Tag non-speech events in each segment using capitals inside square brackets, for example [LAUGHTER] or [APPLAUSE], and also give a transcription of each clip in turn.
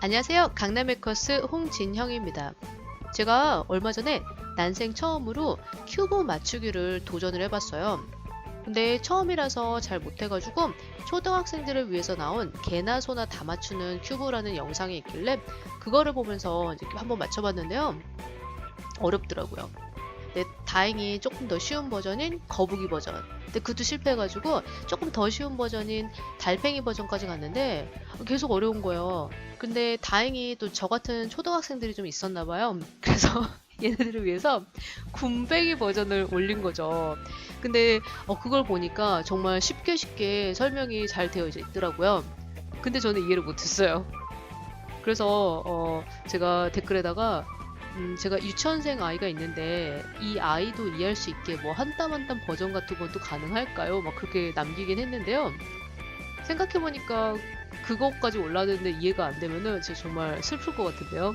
안녕하세요. 강남메커스 홍진형입니다. 제가 얼마 전에 난생 처음으로 큐브 맞추기를 도전을 해봤어요. 근데 처음이라서 잘 못해가지고 초등학생들을 위해서 나온 개나 소나 다 맞추는 큐브라는 영상이 있길래 그거를 보면서 한번 맞춰봤는데요. 어렵더라고요. 근데 다행히 조금 더 쉬운 버전인 거북이 버전. 근데 그것도 실패해가지고 조금 더 쉬운 버전인 달팽이 버전까지 갔는데 계속 어려운 거예요. 근데 다행히 또 저 같은 초등학생들이 좀 있었나 봐요. [LAUGHS] 그래서 얘네들을 위해서 군뱅이 버전을 올린 거죠. 근데 어, 그걸 보니까 정말 쉽게 쉽게 설명이 잘 되어 있더라고요. 근데 저는 이해를 못했어요. 그래서 어, 제가 댓글에다가 음, 제가 유치원생 아이가 있는데 이 아이도 이해할 수 있게 뭐 한 땀 한 땀 버전 같은 것도 가능할까요? 막 그렇게 남기긴 했는데요. 생각해보니까 그것까지 올라왔는데 이해가 안 되면은 진짜 정말 슬플 것 같은데요.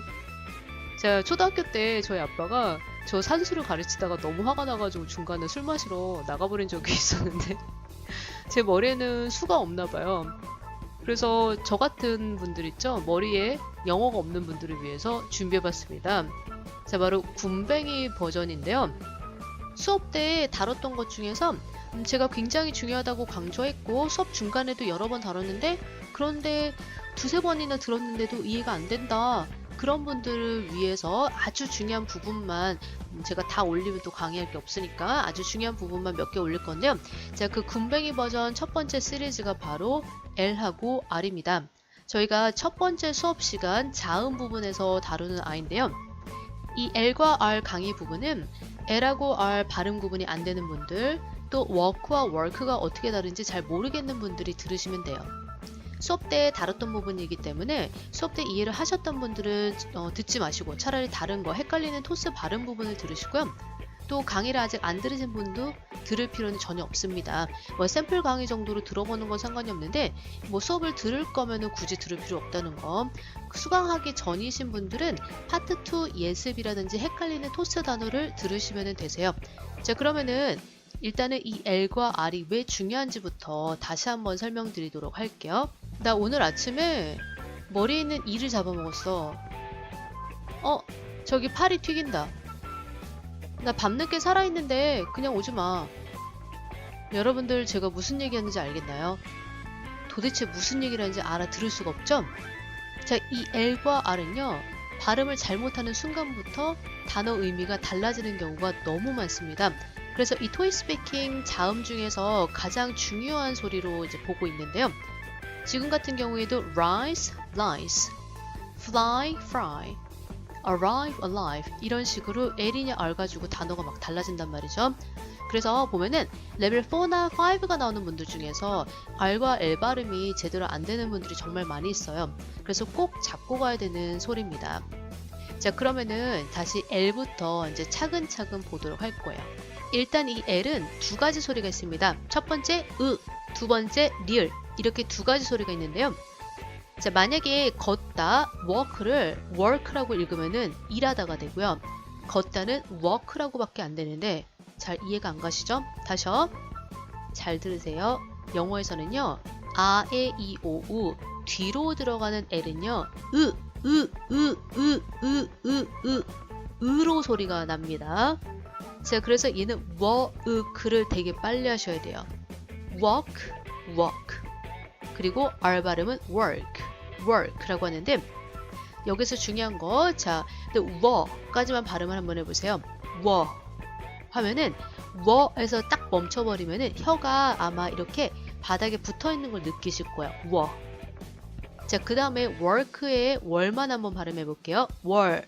제가 초등학교 때 저희 아빠가 저 산수를 가르치다가 너무 화가 나가지고 중간에 술 마시러 나가버린 적이 [LAUGHS] 있었는데 제 머리에는 수가 없나 봐요. 그래서 저 같은 분들 있죠? 머리에 영어가 없는 분들을 위해서 준비해봤습니다. 자, 바로 군뱅이 버전인데요. 수업 때 다뤘던 것 중에서 음, 제가 굉장히 중요하다고 강조했고 수업 중간에도 여러 번 다뤘는데 그런데 두세 번이나 들었는데도 이해가 안 된다. 그런 분들을 위해서 아주 중요한 부분만 음, 제가 다 올리면 또 강의할 게 없으니까 아주 중요한 부분만 몇 개 올릴 건데요. 자, 그 군뱅이 버전 첫 번째 시리즈가 바로 L하고 R입니다. 저희가 첫 번째 수업 시간 자음 부분에서 다루는 아이인데요. 이 L과 R 강의 부분은 L하고 R 발음 구분이 안 되는 분들, 또 work와 work가 어떻게 다른지 잘 모르겠는 분들이 들으시면 돼요. 수업 때 다뤘던 부분이기 때문에 수업 때 이해를 하셨던 분들은 어, 듣지 마시고 차라리 다른 거 헷갈리는 토스 발음 부분을 들으시고요. 또 강의를 아직 안 들으신 분도 들을 필요는 전혀 없습니다. 뭐 샘플 강의 정도로 들어보는 건 상관이 없는데 뭐 수업을 들을 거면은 굳이 들을 필요 없다는 거. 수강하기 전이신 분들은 파트 2 예습이라든지 헷갈리는 토스 단어를 들으시면 되세요. 자 그러면은 일단은 이 L과 R이 왜 중요한지부터 다시 한번 설명드리도록 할게요. 나 오늘 아침에 머리에 있는 이를 잡아먹었어. 어, 저기 팔이 튀긴다. 나 밤늦게 살아있는데 그냥 오지 마. 여러분들 제가 무슨 얘기하는지 알겠나요? 도대체 무슨 얘기를 하는지 알아들을 수가 없죠? 자, 이 L과 R은요, 발음을 잘못하는 순간부터 단어 의미가 달라지는 경우가 너무 많습니다. 그래서 이 토이 스피킹 자음 중에서 가장 중요한 소리로 이제 보고 있는데요. 지금 같은 경우에도 rise, lies, fly, fry, arrive, alive 이런 식으로 L이냐 R 가지고 단어가 막 달라진단 말이죠. 그래서 보면은 레벨 4나 5가 나오는 분들 중에서 R과 L 발음이 제대로 안 되는 분들이 정말 많이 있어요. 그래서 꼭 잡고 가야 되는 소리입니다. 자 그러면은 다시 L부터 이제 차근차근 보도록 할 거예요. 일단 이 L은 두 가지 소리가 있습니다. 첫 번째 으, 두 번째 리을 이렇게 두 가지 소리가 있는데요. 자 만약에 걷다 walk를 work라고 읽으면은 일하다가 되고요. 걷다는 walk라고밖에 안 되는데 잘 이해가 안 가시죠? 다시요. 잘 들으세요. 영어에서는요. 아, 에, 이, 오, 우 뒤로 들어가는 L은요. 으, 으, 으, 으, 으, 으, 으, 으로 소리가 납니다. 자, 그래서 얘는 work를 되게 빨리 하셔야 돼요. walk, walk. 그리고 R 발음은 work, work라고 하는데 여기서 중요한 거, 자, 근데 워까지만 발음을 한번 해보세요. 워 하면은 워에서 딱 멈춰버리면은 혀가 아마 이렇게 바닥에 붙어 있는 걸 느끼실 거예요. 워. 자, 그 다음에 work의 월만 한번 발음해 볼게요. 월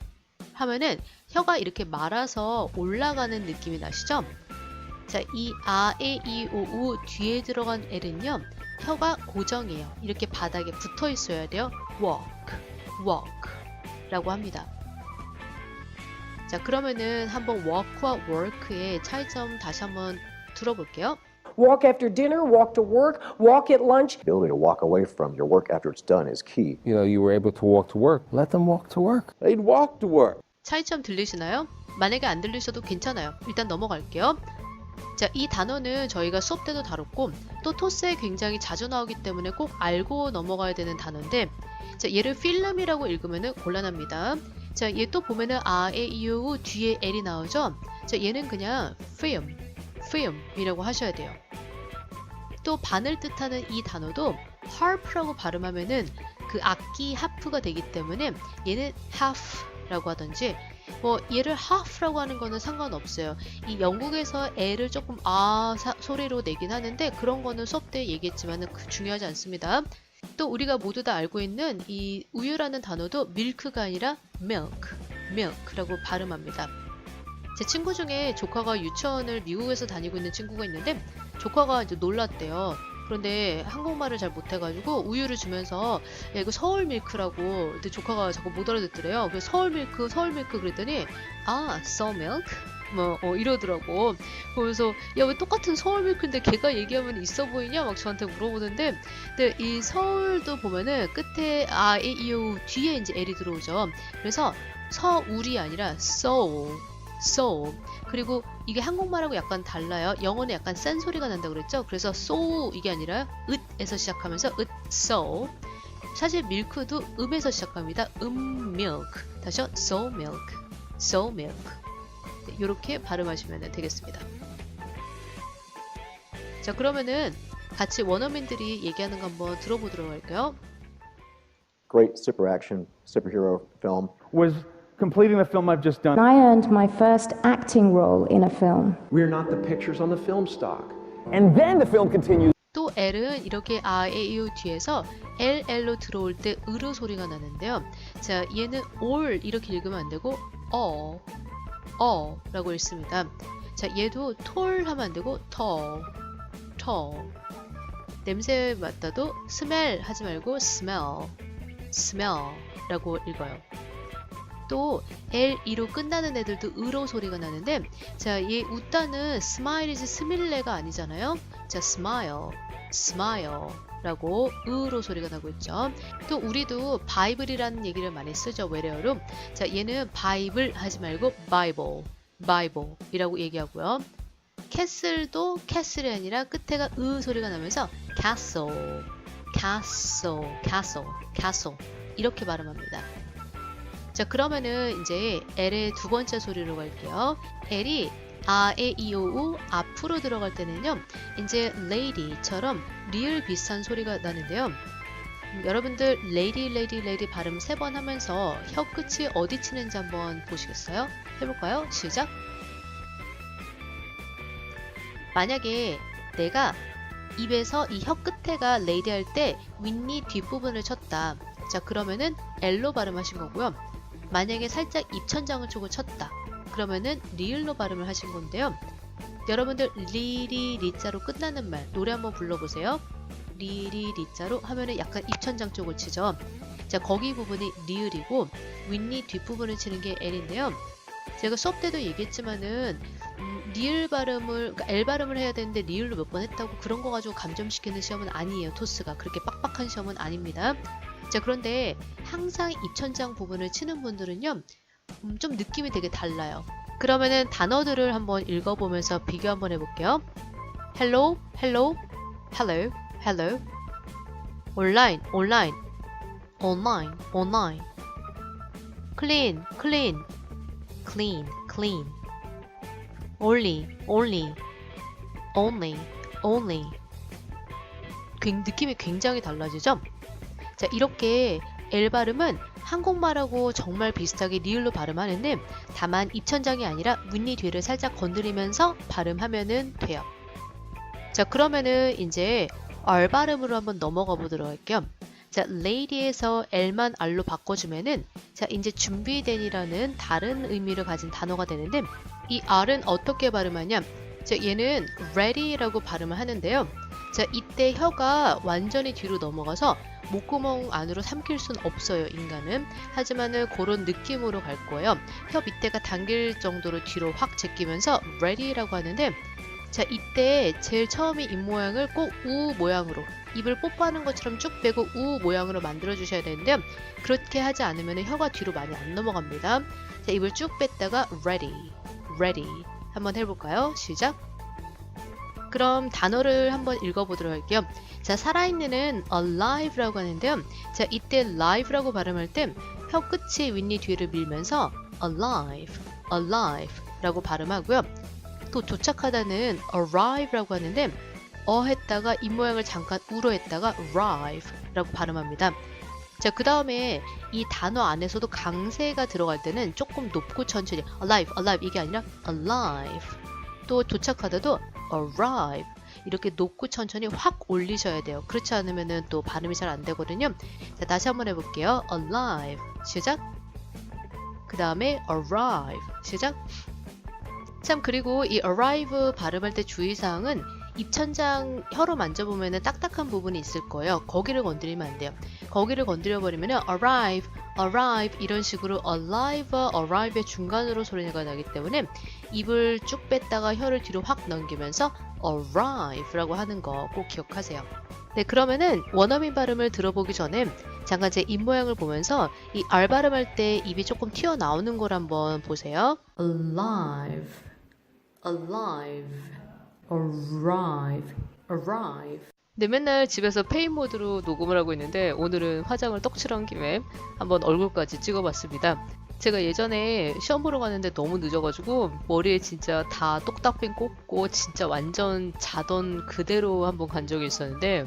하면은 혀가 이렇게 말아서 올라가는 느낌이 나시죠? 자, 이 아, 에, 이, 오, 우 뒤에 들어간 L은요, 혀가 고정이에요. 이렇게 바닥에 붙어 있어야 돼요. walk, walk 라고 합니다. 자, 그러면은 한번 walk와 work의 차이점 다시 한번 들어볼게요. Walk after dinner, walk to work, walk at lunch. ability to walk away from your work after it's done is key. you know, you were able to walk to work. Let them walk to work. They'd walk to work. 차이점 들리시나요? 만약에 안 들리셔도 괜찮아요. 일단 넘어갈게요. 자, 이 단어는 저희가 수업 때도 다뤘고 또 토스에 굉장히 자주 나오기 때문에 꼭 알고 넘어가야 되는 단어인데 자, 얘를 필름이라고 읽으면 곤란합니다. 자, 얘 또 보면은 아, 에, 이, 우 뒤에 L이 나오죠? 자, 얘는 그냥 film, film이라고 하셔야 돼요. 또 반을 뜻하는 이 단어도 harp라고 발음하면은 그 악기 하프가 되기 때문에 얘는 half라고 하든지 뭐 얘를 half라고 하는 거는 상관없어요. 이 영국에서 애를 조금 아 사- 소리로 내긴 하는데 그런 거는 수업 때 얘기했지만은 그 중요하지 않습니다. 또 우리가 모두 다 알고 있는 이 우유라는 단어도 milk가 아니라 milk, milk라고 발음합니다. 제 친구 중에 조카가 유치원을 미국에서 다니고 있는 친구가 있는데 조카가 이제 놀랐대요. 그런데 한국말을 잘 못해가지고 우유를 주면서 야 이거 서울 밀크라고 근데 조카가 자꾸 못 알아듣더래요. 그래서 서울 밀크 서울 밀크 그랬더니 아 milk 뭐 어, 이러더라고. 그래서 야 왜 똑같은 서울 밀크인데 걔가 얘기하면 있어 보이냐 막 저한테 물어보는데 근데 이 서울도 보면은 끝에 아우 뒤에 이제 L이 들어오죠. 그래서 서울이 아니라 soul soul 그리고 이게 한국말하고 약간 달라요. 영어는 약간 센 소리가 난다 그랬죠. 그래서 so 이게 아니라 으에서 시작하면서 으 so 사실 밀크도 음에서 시작합니다. 음 milk 다시요 so milk so milk 이렇게 발음하시면 되겠습니다. 자 그러면은 같이 원어민들이 얘기하는 거 한번 들어보도록 할까요? Great super action superhero film. was completing the film I've just done. I earned my first acting role in a film. We're not the pictures on the film stock. And then the film continues. 또 L은 이렇게 아, 에, 이, 우 뒤에서 LL로 들어올 때 으르 소리가 나는데요. 자, 얘는 올 이렇게 읽으면 안 되고 어, 어 라고 읽습니다. 자, 얘도 톨 하면 안 되고 터, 터. 냄새 맡아도 smell 하지 말고 smell, smell라고 읽어요. 또 L2로 끝나는 애들도 으로 소리가 나는데 자, 얘 웃다는 스마일이지 스밀레가 아니잖아요. 자, smile, smile 라고 으로 소리가 나고 있죠. 또 우리도 바이블이라는 얘기를 많이 쓰죠. 외래어로. 자, 얘는 바이블 하지 말고 바이블, 바이블 이라고 얘기하고요. 캐슬도 캐슬이 아니라 끝에가 으 소리가 나면서 castle, castle, castle, castle 이렇게 발음합니다. 자 그러면은 이제 L의 두 번째 소리로 갈게요. L이 아, 에, 이, 오, 우 앞으로 들어갈 때는요. 이제 lady처럼 리을 비슷한 소리가 나는데요. 음, 여러분들 lady, lady, lady 발음 세 번 하면서 혀 끝이 어디 치는지 한번 보시겠어요? 해볼까요? 시작. 만약에 내가 입에서 이 혀 끝에가 lady 할때 윗니 뒷부분을 쳤다. 자 그러면은 L로 발음하신 거고요. 만약에 살짝 입천장을 쪽을 쳤다. 그러면은 리을로 발음을 하신 건데요. 여러분들 리리 리자로 끝나는 말 노래 한번 불러보세요. 리리 리자로 하면은 약간 입천장 쪽을 치죠. 자 거기 부분이 리을이고 윗니 뒷부분을 치는 게 L인데요. 제가 수업 때도 얘기했지만은 음, 리을 발음을 그러니까 L 발음을 해야 되는데 리을로 몇 번 했다고 그런 거 가지고 감점시키는 시험은 아니에요. 토스가 그렇게 빡빡한 시험은 아닙니다. 자 그런데 항상 입천장 부분을 치는 분들은요 음, 좀 느낌이 되게 달라요. 그러면은 단어들을 한번 읽어보면서 비교 한번 해볼게요. hello, hello, hello, hello. online, online, online, online. clean, clean, clean, clean. only, only, only, only. 굉- 느낌이 굉장히 달라지죠? 자, 이렇게 L 발음은 한국말하고 정말 비슷하게 리을로 발음하는데 다만 입천장이 아니라 윗니 뒤를 살짝 건드리면서 발음하면은 돼요. 자, 그러면은 이제 R 발음으로 한번 넘어가 보도록 할게요. 자, lady에서 L만 R로 바꿔주면은 자, 이제 준비된이라는 다른 의미를 가진 단어가 되는데 이 R은 어떻게 발음하냐? 자, 얘는 ready라고 발음을 하는데요. 자, 이때 혀가 완전히 뒤로 넘어가서 목구멍 안으로 삼킬 순 없어요, 인간은. 하지만은 그런 느낌으로 갈 거예요. 혀 밑에가 당길 정도로 뒤로 확 제끼면서 ready라고 하는데 자, 이때 제일 처음에 입 모양을 꼭 우 모양으로 입을 뽀뽀하는 것처럼 쭉 빼고 우 모양으로 만들어 주셔야 되는데 그렇게 하지 않으면 혀가 뒤로 많이 안 넘어갑니다. 자, 입을 쭉 뺐다가 ready, ready 한번 해볼까요? 시작. 그럼 단어를 한번 읽어보도록 할게요. 자, 살아있는은 alive라고 하는데요. 자, 이때 live라고 발음할 때 혀 끝이 윗니 뒤를 밀면서 alive, alive라고 발음하고요. 또 도착하다는 arrive라고 하는데 어 했다가 입 모양을 잠깐 우로 했다가 arrive라고 발음합니다. 자, 그 다음에 이 단어 안에서도 강세가 들어갈 때는 조금 높고 천천히 alive, alive 이게 아니라 alive. 또 도착하다도 arrive 이렇게 높고 천천히 확 올리셔야 돼요. 그렇지 않으면은 또 발음이 잘 안 되거든요. 자, 다시 한번 해볼게요. alive 시작. 그 다음에 arrive 시작. 참 그리고 이 arrive 발음할 때 주의사항은 입천장 혀로 만져보면 딱딱한 부분이 있을 거예요. 거기를 건드리면 안 돼요. 거기를 건드려 버리면 arrive, arrive 이런 식으로 alive, arrive의 중간으로 소리가 나기 때문에 입을 쭉 뺐다가 혀를 뒤로 확 넘기면서 arrive라고 하는 거 꼭 기억하세요. 네, 그러면은 원어민 발음을 들어보기 전에 잠깐 제 입 모양을 보면서 이 R 발음할 때 입이 조금 튀어나오는 걸 한번 보세요. alive, alive, arrive, arrive. 네, 맨날 집에서 페인 모드로 녹음을 하고 있는데 오늘은 화장을 떡칠한 김에 한번 얼굴까지 찍어봤습니다. 제가 예전에 시험 보러 갔는데 너무 늦어가지고 머리에 진짜 다 똑딱핀 꽂고 진짜 완전 자던 그대로 한번 간 적이 있었는데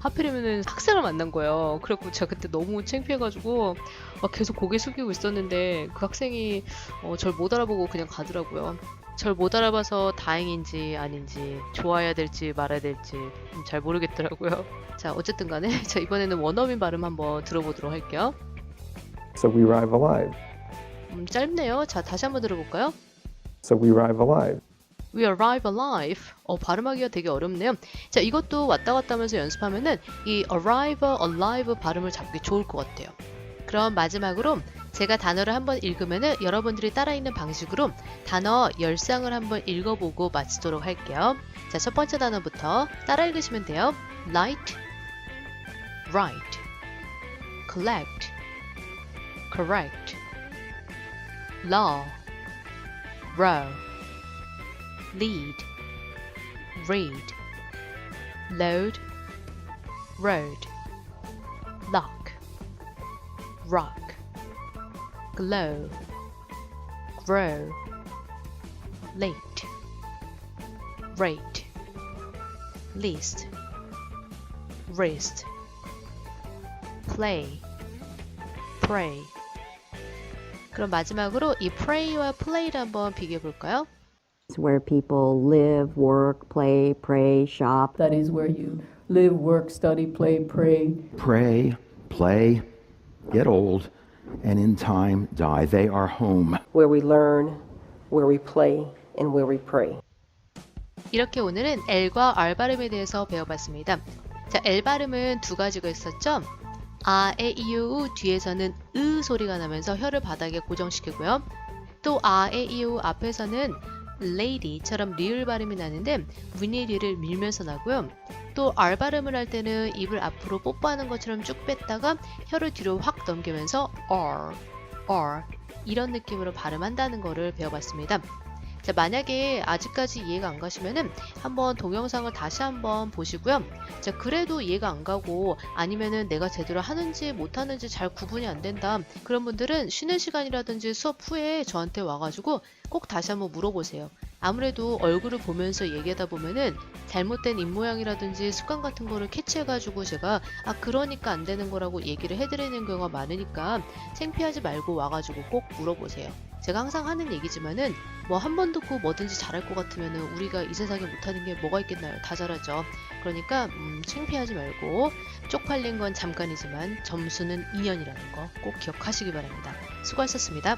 하필이면은 학생을 만난 거예요. 그래갖고 제가 그때 너무 창피해가지고 막 계속 고개 숙이고 있었는데 그 학생이 어, 절 못 알아보고 그냥 가더라고요. 절 못 알아봐서 다행인지 아닌지 좋아해야 될지 말아야 될지 음, 잘 모르겠더라고요. [LAUGHS] 자 어쨌든 간에 [LAUGHS] 자 이번에는 원어민 발음 한번 들어보도록 할게요. So we arrive alive. 음, 짧네요. 자 다시 한번 들어볼까요? So we arrive alive. We arrive alive. 어, 발음하기가 되게 어렵네요. 자, 이것도 왔다 갔다 하면서 연습하면은 이 arrive, alive 발음을 잡기 좋을 것 같아요. 그럼 마지막으로 제가 단어를 한번 읽으면은 여러분들이 따라 읽는 방식으로 단어 10쌍을 한번 읽어보고 마치도록 할게요. 자, 첫 번째 단어부터 따라 읽으시면 돼요. light, right, collect, correct, law, row, lead, read, load, road, lock, rock, glow, grow, late, rate, least, wrist, play, pray. 그럼 마지막으로 이 pray와 play를 한번 비교해 볼까요? where people live, work, play, pray, shop. That is where you live, work, study, play, pray. pray, play, get old, And in time die. They are home. Where we learn, where we play, and where we pray. 이렇게 오늘은 L과 R 발음에 대해서 배워봤습니다. 자, L 발음은 두 가지가 있었죠. 아, 에, 이, 우, 우 뒤에서는 으 소리가 나면서 혀를 바닥에 고정시키고요. 또 아, 에, 이, 우 앞에서는 lady처럼 리을 발음이 나는데 윗니리를 밀면서 나고요. 또 R 발음을 할 때는 입을 앞으로 뽀뽀하는 것처럼 쭉 뺐다가 혀를 뒤로 확 넘기면서 R, R 이런 느낌으로 발음한다는 거를 배워봤습니다. 자, 만약에 아직까지 이해가 안 가시면은 한번 동영상을 다시 한번 보시고요. 자, 그래도 이해가 안 가고 아니면은 내가 제대로 하는지 못하는지 잘 구분이 안 된다. 그런 분들은 쉬는 시간이라든지 수업 후에 저한테 와가지고 꼭 다시 한번 물어보세요. 아무래도 얼굴을 보면서 얘기하다 보면은 잘못된 입모양이라든지 습관 같은 거를 캐치해가지고 제가 아 그러니까 안 되는 거라고 얘기를 해드리는 경우가 많으니까 창피하지 말고 와가지고 꼭 물어보세요. 제가 항상 하는 얘기지만은 뭐 한 번 듣고 뭐든지 잘할 것 같으면은 우리가 이 세상에 못하는 게 뭐가 있겠나요? 다 잘하죠. 그러니까 음, 창피하지 말고 쪽팔린 건 잠깐이지만 점수는 2년이라는 거 꼭 기억하시기 바랍니다. 수고하셨습니다.